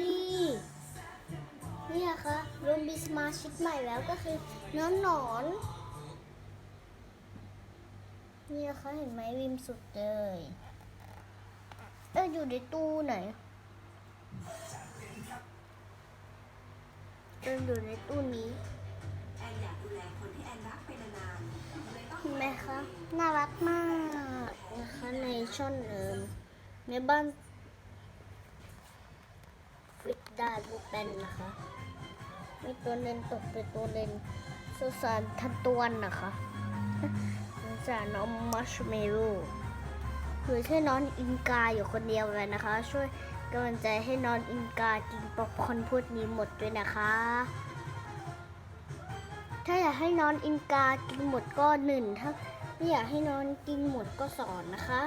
ดีนี่นะ่ะรวมมีสมาชิกใหม่แล้วก็คือน้อหนอนนี่นะ่ะเห็นไหมริมสุดเลยเอออยู่ในตู้ไหนเอออยู่ในตู้นี้เห็นไหมคะน่ารักมากนะคะในช่อนเอิมในบ้าน ฟิกดาลูกแป้นนะคะ มีตัวเลนตกไปตัวเลนสงสารทันตวนนะคะสงสารน้องมัชเมโล่คือให้น้องอินกาอยู่คนเดียวเลยนะคะ ช่วยกำลังใจให้น้องอินกากินป๊อปคอนพูดนี้หมดด้วยนะคะ ถ้าอยากให้น้องอินกากินหมดก็หนึ่งถ้าไม่อยากให้น้องกินหมดก็สอนนะคะ